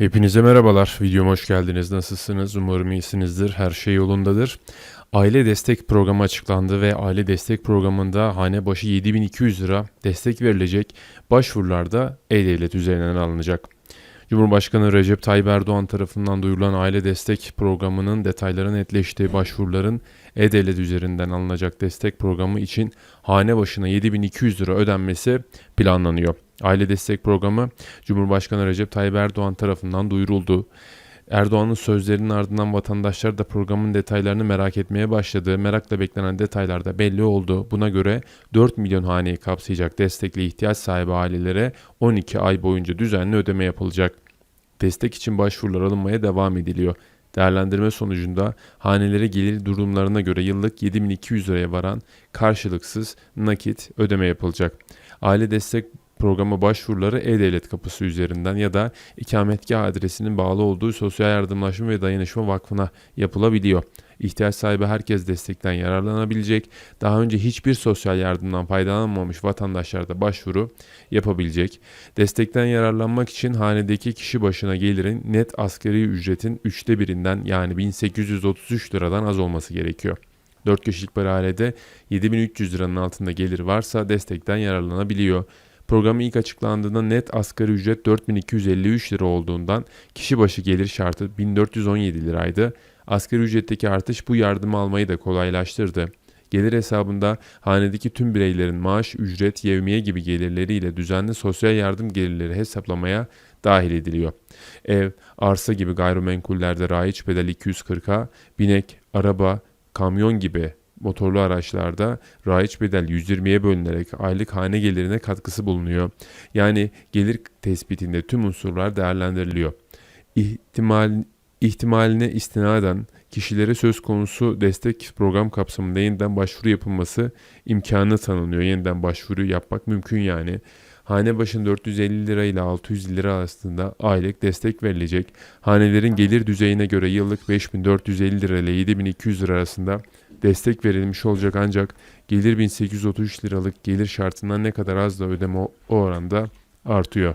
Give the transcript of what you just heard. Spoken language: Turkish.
Hepinize merhabalar. Videoma hoş geldiniz. Nasılsınız? Umarım iyisinizdir. Her şey yolundadır. Aile destek programı açıklandı ve aile destek programında hane başı 7200 lira destek verilecek. Başvurularda E-Devlet üzerinden alınacak. Cumhurbaşkanı Recep Tayyip Erdoğan tarafından duyurulan aile destek programının detayları netleştiği başvuruların E-Devlet üzerinden alınacak destek programı için hane başına 7200 lira ödenmesi planlanıyor. Aile destek programı Cumhurbaşkanı Recep Tayyip Erdoğan tarafından duyuruldu. Erdoğan'ın sözlerinin ardından vatandaşlar da programın detaylarını merak etmeye başladı. Merakla beklenen detaylar da belli oldu. Buna göre 4 milyon haneyi kapsayacak destekli ihtiyaç sahibi ailelere 12 ay boyunca düzenli ödeme yapılacak. Destek için başvurular alınmaya devam ediliyor. Değerlendirme sonucunda hanelere gelir durumlarına göre yıllık 7200 liraya varan karşılıksız nakit ödeme yapılacak. Aile destek programı başvuruları E-Devlet kapısı üzerinden ya da ikametgah adresinin bağlı olduğu Sosyal Yardımlaşma ve Dayanışma Vakfı'na yapılabiliyor. İhtiyaç sahibi herkes destekten yararlanabilecek. Daha önce hiçbir sosyal yardımdan faydalanmamış vatandaşlar da başvuru yapabilecek. Destekten yararlanmak için hanedeki kişi başına gelirin net asgari ücretin üçte birinden yani 1833 liradan az olması gerekiyor. 4 kişilik bir ailede 7300 liranın altında gelir varsa destekten yararlanabiliyor. Programı ilk açıklandığında net asgari ücret 4253 lira olduğundan kişi başı gelir şartı 1417 liraydı. Asgari ücretteki artış bu yardımı almayı da kolaylaştırdı. Gelir hesabında hanedeki tüm bireylerin maaş, ücret, yevmiye gibi gelirleriyle düzenli sosyal yardım gelirleri hesaplamaya dahil ediliyor. Ev, arsa gibi gayrimenkullerde raiç bedel 240'a, binek, araba, kamyon gibi motorlu araçlarda raiç bedel 120'ye bölünerek aylık hane gelirine katkısı bulunuyor. Yani gelir tespitinde tüm unsurlar değerlendiriliyor. İhtimal, ihtimaline istinaden kişilere söz konusu destek program kapsamında yeniden başvuru yapılması imkanı tanınıyor. Yeniden başvuru yapmak mümkün yani. Hane başına 450 lira ile 600 lira arasında aylık destek verilecek. Hanelerin gelir düzeyine göre yıllık 5450 lira ile 7200 lira arasında destek verilmiş olacak ancak gelir 1833 liralık gelir şartından ne kadar az da ödeme o oranda artıyor.